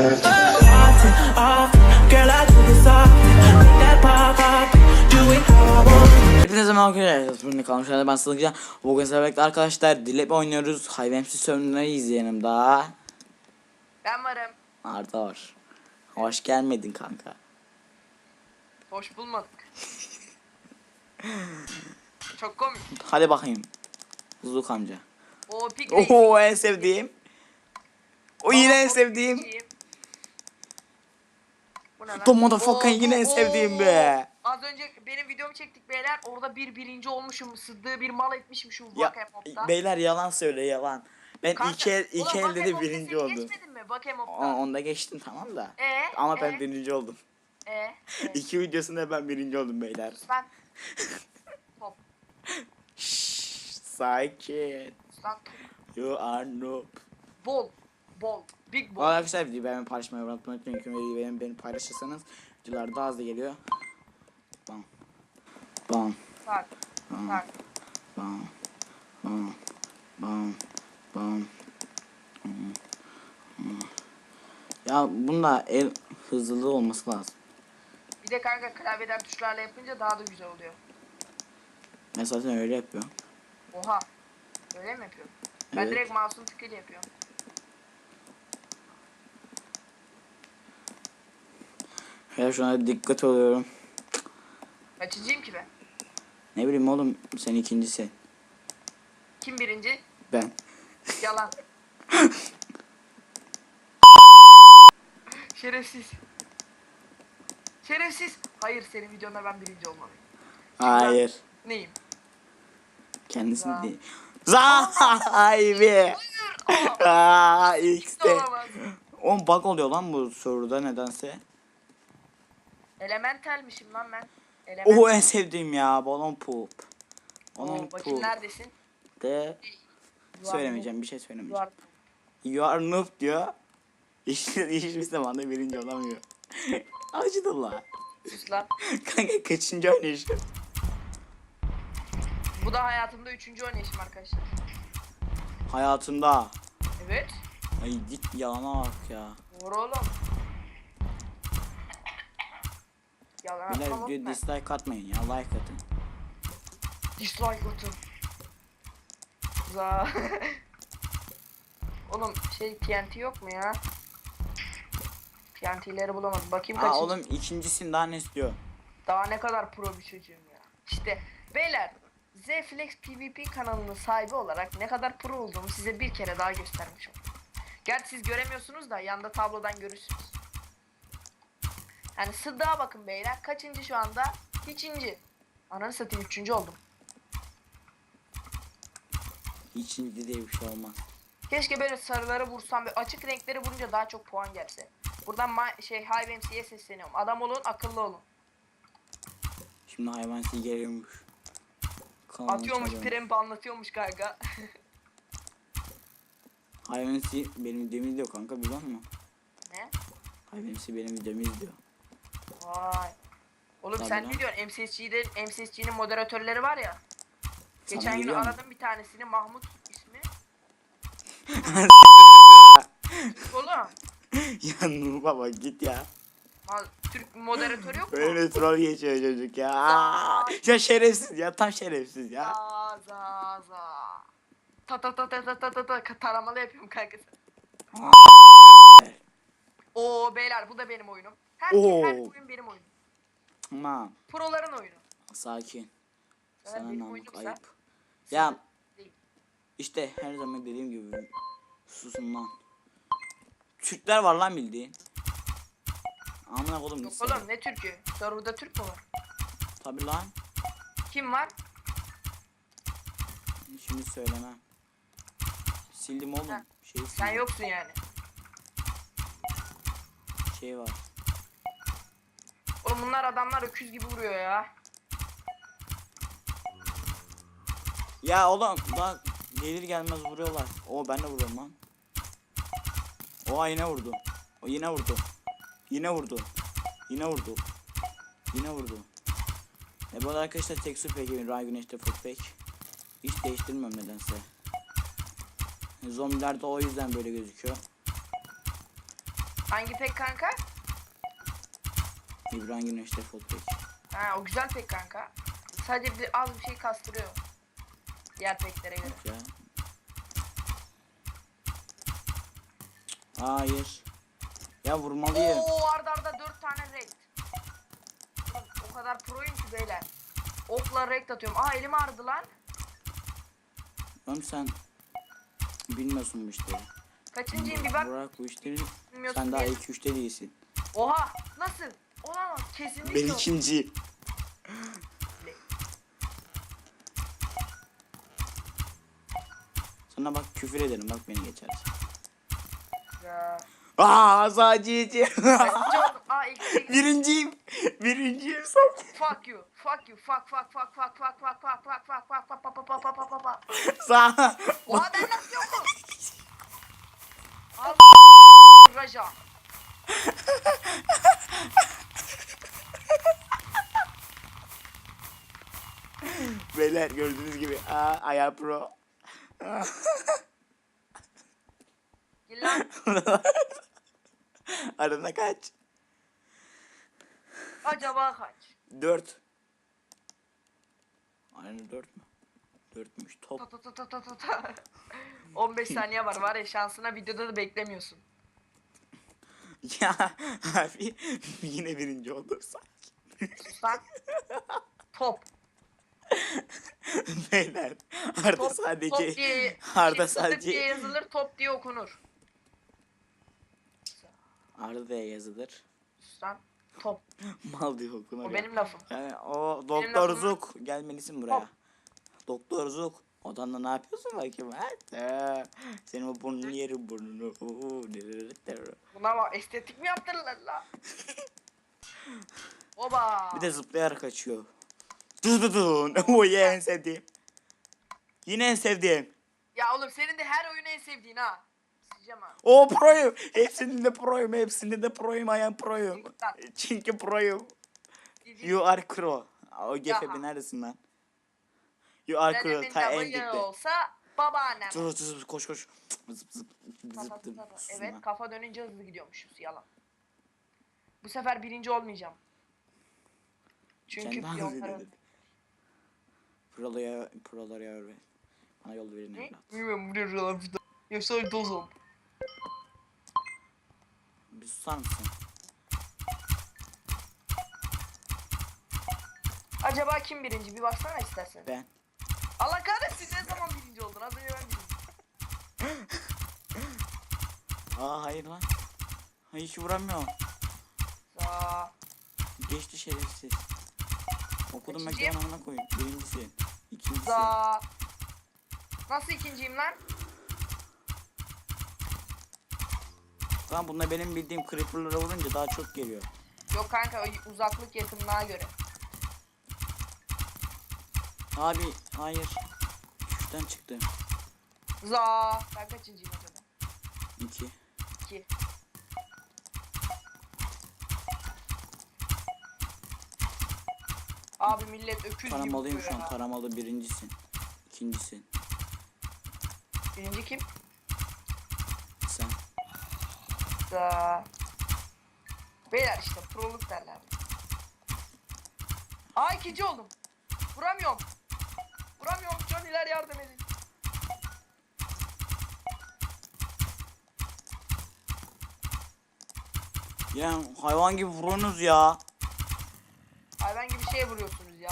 Often, often, girl, I do this often. Make that pop pop, do it how I want. Hepinize merhaba arkadaşlar. Bugün kalmış ben. Bugün sizlerle arkadaşlar Dilep oynuyoruz. Hayvemsiz sorunları yanımda. Ben varım. Arda var. Hoş gelmedin kanka. Hoş bulmadık. Çok komik. Hadi bakayım. Zuzuk amca. O pik Oho en sevdiğim. O yine en sevdiğim. Bu Oo, yine en sevdiğim be. Az önce benim videomu çektik beyler. Orada bir birinci olmuşum. Sıddığı bir mal etmişim şu Ya, Vakemop'ta. beyler yalan söyle yalan. Ben Kanka, iki, el, iki elde de birinci oldum. Geçmedin mi onda geçtim tamam da. Ee, Ama ben ee, birinci oldum. ee, ee. İki videosunda ben birinci oldum beyler. Ben. Hop. Şşş, sakin. Lan. You are noob. Bol. Bol. Big arada arkadaşlar videoyu beğenmeyi paylaşmayı unutmayın. Çünkü videoyu beğenip beni paylaşırsanız videolar daha hızlı geliyor. Bam. Bam. Tak. Tak. Bam. Bam. Bam. Bam. Ya bunda el hızlılığı olması lazım. Bir de kanka klavyeden tuşlarla yapınca daha da güzel oluyor. Ben zaten öyle yapıyorum. Oha. Öyle mi yapıyorum? Ben Evet. direkt mouse'un tıkıyla yapıyorum. Ya şuna dikkat oluyorum. Kaçıncıyım ki ben? Ne bileyim oğlum sen ikincisi. Kim birinci? Ben. Yalan. Şerefsiz. Şerefsiz. Hayır senin videonda ben birinci olmalıyım. Hayır. Neyim? Kendisi Za. değil. Sahibi. Aa, X'te. Olamaz. On bug oluyor lan bu soruda nedense. Elementalmişim lan ben. Element. Oh en sevdiğim ya balon poop. Oo, Balon bakayım poop. neredesin? De You are söylemeyeceğim bir şey noob. You söylemeyeceğim. are You are noob diyor. Hiçbir, hiçbir zaman da birinci olamıyor. Acıdı la. sus lan. Kanka kaçıncı oynayışım? Bu da hayatımda üçüncü oynayışım arkadaşlar. Hayatında. Evet. Ay git yalana bak ya. Doğru oğlum. Yalan Beyler video dislike atmayın ya like atın. Dislike atın. Za. Oğlum şey TNT yok mu ya? TNT'leri bulamadım. Bakayım Aa kaçıncı. oğlum ikincisin daha ne istiyor? Daha ne kadar pro bir çocuğum ya. İşte beyler Zflex PvP kanalının sahibi olarak ne kadar pro olduğumu size bir kere daha göstermiş oldum. Gerçi siz göremiyorsunuz da yanda tablodan görürsünüz. Yani sıddığa bakın beyler. Kaçıncı şu anda? Hiçinci. Ananı satayım üçüncü oldum. İkinci diye bir şey olmaz. Keşke böyle sarıları vursam ve açık renkleri vurunca daha çok puan gelse. Buradan ma- şey Hive MC'ye sesleniyorum. Adam olun, akıllı olun. Şimdi hayvan sizi geliyormuş. Kanalını Atıyormuş, çalıyorum. premp anlatıyormuş kanka. Hayvan sizi benim videomu izliyor kanka biliyor musun? ne? Hayvan sizi benim videomu izliyor. Vay. Oğlum Tabii sen lan. ne diyorsun? MSSG'de MSSG'nin moderatörleri var ya. Geçen gün aradım bir tanesini Mahmut ismi. Oğlum. ya Nur baba git ya. Türk moderatörü yok mu? Böyle troll geçiyor çocuk ya. Aa, ya şerefsiz ya tam şerefsiz ya. Za za za. Ta ta ta ta ta ta ta ta taramalı yapıyorum kanka. Oo beyler bu da benim oyunum. Her, Oo. her oyun benim oyunum. Tamam Proların oyunu. sakin. Sana Sana benim namık oyunumsa ayıp. Ya değil. işte her zaman dediğim gibi susun lan. Türkler var lan bildiğin. Amına koydum Yok oğlum ne Türk'ü? Serverda Türk mü var? Tabi lan. Kim var? Şimdi söylemem. Sildim oğlum. Ha. Şey Sen yoksun yani. Şey var. Oğlum bunlar adamlar öküz gibi vuruyor ya. Ya oğlum lan gelir gelmez vuruyorlar. O ben de vuruyorum lan. O yine vurdu. O yine vurdu. Yine vurdu. Yine vurdu. Yine vurdu. E bu arada arkadaşlar tek süper gibi Ray Güneş'te Footback. Hiç değiştirmiyorum nedense. Zombiler de o yüzden böyle gözüküyor. Hangi pek kanka? İbrahim Güneş default pek. Ha o güzel pek kanka. Sadece bir az bir şey kastırıyor. Diğer peklere göre. Ya. Hayır. Ya vurmalıyım. Oo arda arda 4 tane raid. O kadar proyum ki beyler. Okla raid atıyorum. Aa elim ağrıdı lan. Oğlum sen bilmiyorsun bu işleri. Kaçıncıyım bir bak. Bırak bu işleri. Bilmiyorsun Sen daha diye. 2-3'te değilsin. Oha nasıl? Olamaz kesinlikle. Ben o. ikinci. Sana bak küfür ederim bak beni geçersin. Ya. Aa sadece. Aa ilk ilk- Birinciyim. Birinciyim son. Fuck you. Fuck you. Fuck fuck fuck fuck fuck fuck fuck fuck fuck fuck fuck fuck fuck fuck fuck fuck fuck. Sağ. Oha ben nasıl yokum? Raja. Beyler gördüğünüz gibi. Aa Aya Pro. Gel lan. Arada kaç? Acaba kaç? 4. Aynen 4 mü? 4'müş top. Ta ta ta ta ta. 15 saniye var var ya şansına videoda da beklemiyorsun. Ya abi yine birinci oldum sanki. Lan. Top. Beyler Arda Top, sadece top diye, Arda sadece diye yazılır top diye okunur. Arda diye yazılır. Lan. Top. Mal diye okunur. O ya. benim lafım. Yani o Doktor lafım- Zuk gelmelisin buraya. Hop. Doktor Zuk. Odanda ne yapıyorsun bakayım ha? Senin o burnunu yerim burnunu. Buna bak estetik mi yaptırırlar la? Oba. Bir de zıplayarak kaçıyor. Dı dı dı. O ye en sevdiğim. Yine en sevdiğim. Ya oğlum senin de her oyunu en sevdiğin ha. Ha. O proyum. Hepsinde de proyum. Hepsinde de proyum. I am proyum. Çünkü proyum. You are pro. O bir neredesin lan? You are Dedemin pro. Ta en dipte. olsa babaannem. Zıp zıp zıp koş koş. Zıp zıp Kafa- zıp zıp. kafa- Sus Evet kafa dönünce hızlı gidiyormuşuz yalan. Bu sefer birinci olmayacağım. Çünkü piyonların... Prolara, prolara yer ver. Bana yol verin evlat. Bilmiyorum bu ne lan Yoksa dozum. Bir susar mısın? Acaba kim birinci? Bir baksana istersen. Ben. Allah kahretsin ne zaman birinci oldun? Az önce ben birinci. Aa hayır lan. Hayır hiç vuramıyorum. Aa, Geçti şerefsiz. Okudum Kaçıncıyım? ekran amına koyayım. Birincisi. İkincisi. za. Nasıl ikinciyim lan? Lan bunda benim bildiğim creeper'lara vurunca daha çok geliyor. Yok kanka uzaklık yakınlığa göre. Abi hayır. Şuradan çıktı. Za. Ben kaçıncıyım acaba? İki. 2. Abi millet öküz gibi Taramalıyım vuruyor şu an. ya. Taramalı birincisin. İkincisin. Birinci kim? Sen. Za. Beyler işte proluk derler. Aa ikinci oldum. Vuramıyorum. Vuramıyorum. Johnny'ler yardım edin. Ya hayvan gibi vurunuz ya. Hayvan gibi şeye vuruyorsunuz ya.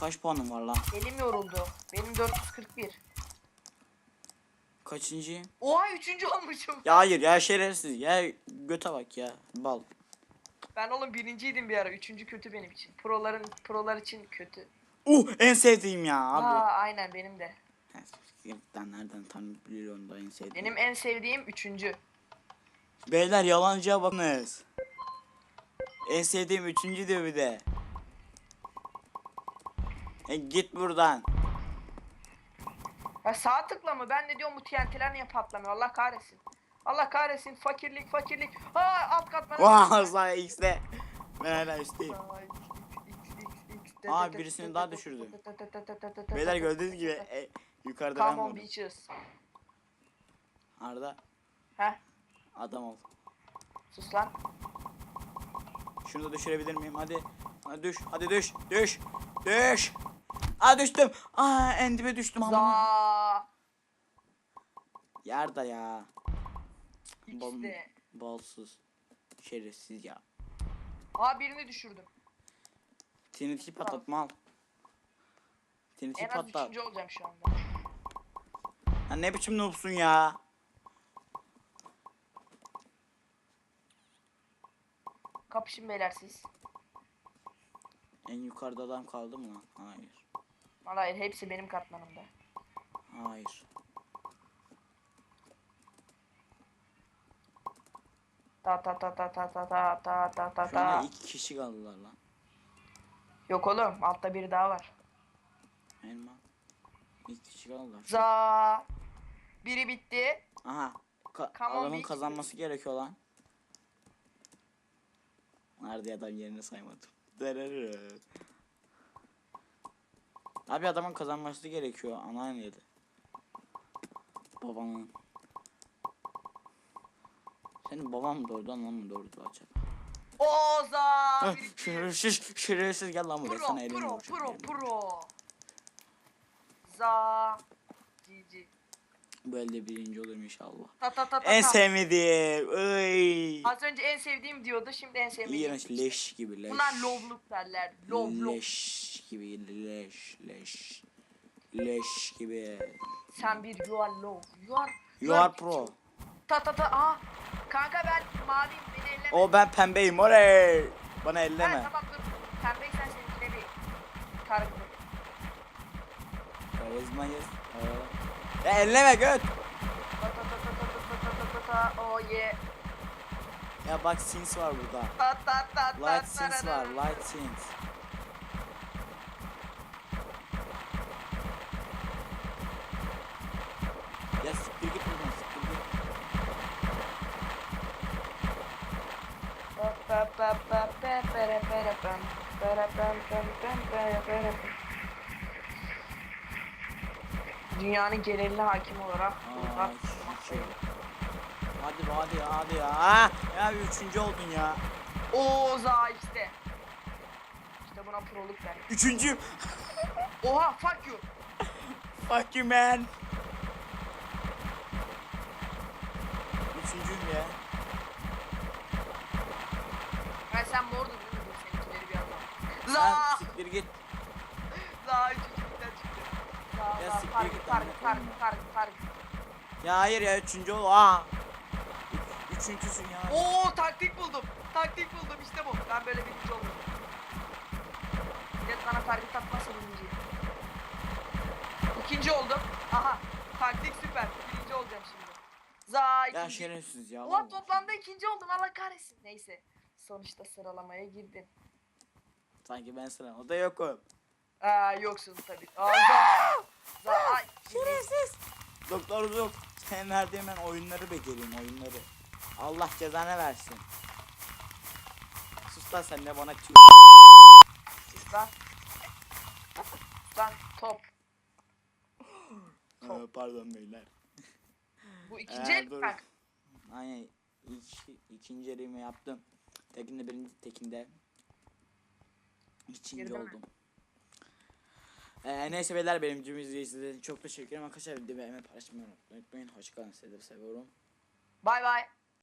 Kaç puanım var lan? Elim yoruldu. Benim 441. Kaçıncıyım? Oha üçüncü olmuşum. Ya hayır ya şerefsiz. Ya göte bak ya. Bal. Ben oğlum birinciydim bir ara. Üçüncü kötü benim için. Proların prolar için kötü. Uh en sevdiğim ya abi. Aa aynen benim de. Ben nereden tam biliyorum da en sevdiğim. Benim en sevdiğim üçüncü. Beyler yalancıya bakınız. En sevdiğim üçüncü diyor bir de. E git buradan. Ya sağ tıkla mı? Ben de diyorum bu TNT'ler niye patlamıyor? Allah kahretsin. Allah kahretsin. Fakirlik, fakirlik. Ha alt katmana. Vah sana X'de. Ben hala üstteyim. Aa, birisini daha düşürdü. Beyler gördüğünüz gibi e, yukarıda Come ben on vurdum. bitches. Arda Heh adam ol. sus lan. Şunu da düşürebilir miyim? Hadi. Hadi düş. Hadi düş. Düş. Düş. Aa düştüm. Aa en dibe düştüm ama. Za. Yerde ya. De. balsız. Şerefsiz ya. Aa birini düşürdüm. TNT patlatma al. TNT En az patlat. üçüncü olacağım şu anda. Ha, ne biçim noobsun ya? Kapışın beyler siz. En yukarıda adam kaldı mı lan? Hayır. Vallahi hepsi benim katmanımda. Hayır. Ta ta ta ta ta ta ta ta ta ta Şu anda ta. iki kişi kaldılar lan. Yok oğlum altta biri daha var. Elma. İki kişi kaldılar. Za. Biri bitti. Aha. Ka- Come on, adamın bitch. kazanması gerekiyor lan. Nerede adam yerini saymadım. Derere. Abi adamın kazanması gerekiyor. Ana yedi. Babanın. Senin baban mı doğurdu anan mı doğurdu acaba? Oza. Şerefsiz, şerefsiz gel lan buraya Pro sana elini pro vuracağım. pro pro. Za. GG. Bu elde birinci olurum inşallah. Ta ta ta ta En ta. sevmediğim. Iy. Az önce en sevdiğim diyordu şimdi en sevmediğim. İğrenç leş gibi leş. Bunlar lovluk derler. Lov. Leş gibi leş leş. Leş gibi. Sen bir you are low. You are, You are pro. Ta ta ta. Aa. Kanka ben maviyim beni elleme. O ben pembeyim oley. Bana Ha, elleme. tamam dur. Pembeysen seninkine bir kargı. Karizmayız. Ya elleme göt. Ta ta ta ta ta ta ta ta ta ta. Oh yeah. Ya bak sins var burada. Ta ta ta ta Light sins var. Light sins. Dünyanın geneline hakim olarak Aa, şu şey. Hadi be, hadi ya hadi ya. Ha, ya üçüncü oldun ya. Oo za işte. İşte buna proluk der. Üçüncüyüm. Oha fuck you. Fuck you man. Üçüncüyüm ya. Ben sen mordun değil mi? Seninkileri bir anlam. Lan Za. siktir git. Za üçüncülükten çıktı. Za Ya za siktir kargı git kargı amına kargı koyayım. kargı kargı. Ya hayır ya üçüncü ol. Aa. Üç, üçüncüsün ya. Oo taktik buldum. Taktik buldum işte bu. Ben böyle birinci olurum. Millet bana target atmazsa birinciyim. İkinci oldum. Aha. Taktik süper. Birinci olacağım şimdi. Za Ya ikinci. şerefsiz ya. Ulan vallahi. toplamda ikinci oldum Allah kahretsin. Neyse. Sonuçta sıralamaya girdim. Sanki ben sıra. O da yokum. Aa yoksun tabii. Aa za. za ay. Şerefsiz. Doktor yok. Sen verdiğin ben oyunları becereyim oyunları. Allah cezanı versin. Sus lan sen de bana tü- Sus lan. Sus lan top. Aa, Pardon beyler. Bu ikinci Ee, el dur. kanka. Aynen ilk, ikinci elimi yaptım. Tekinde birinci tekinde ikinci Girdi mi? oldum. Ee, neyse beyler benim cümle izleyicilerine çok teşekkür ederim arkadaşlar. Videomu hemen paylaşmayı unutmayın. Hoşçakalın sizleri seviyorum. Bay bay.